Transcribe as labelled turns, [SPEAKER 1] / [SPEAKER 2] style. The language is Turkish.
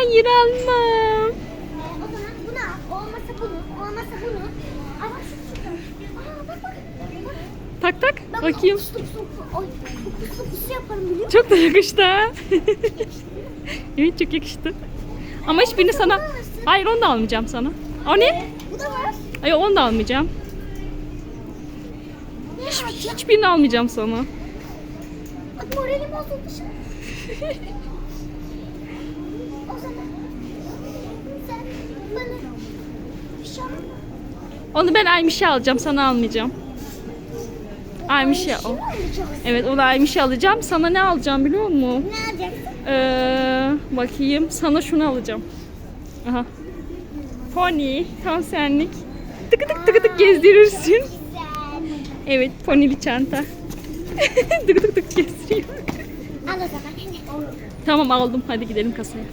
[SPEAKER 1] Hayır almam.
[SPEAKER 2] O zaman bunu al. Olmasa bunu. Olmasa bunu. Aa bak şu çıkıyor. Aa bak bak. bak.
[SPEAKER 1] Tak tak.
[SPEAKER 2] Bak,
[SPEAKER 1] Bakayım.
[SPEAKER 2] Puslu. Oy. Puslu puslu yaparım biliyor musun?
[SPEAKER 1] Çok da yakıştı ha. evet çok yakıştı. Ama hiçbirini sana... Hayır onu da almayacağım sana. O ne?
[SPEAKER 2] Bu da var.
[SPEAKER 1] Hayır onu da almayacağım.
[SPEAKER 2] Yapacağım?
[SPEAKER 1] Hiçbirini almayacağım sana.
[SPEAKER 2] Bak moralim bozuldu şimdi.
[SPEAKER 1] Onu ben Aymiş'e alacağım sana almayacağım. Aymiş'e
[SPEAKER 2] alacaksın?
[SPEAKER 1] Evet onu Aymiş'e alacağım. Sana ne alacağım biliyor musun?
[SPEAKER 2] Ne alacaksın?
[SPEAKER 1] Ee, bakayım. Sana şunu alacağım. Aha. Pony. Tam senlik. Tıkı tık tıkı tık gezdirirsin. Evet ponili çanta. tıkı tık tık gezdiriyor.
[SPEAKER 2] Al o zaman.
[SPEAKER 1] Tamam aldım. Hadi gidelim kasaya.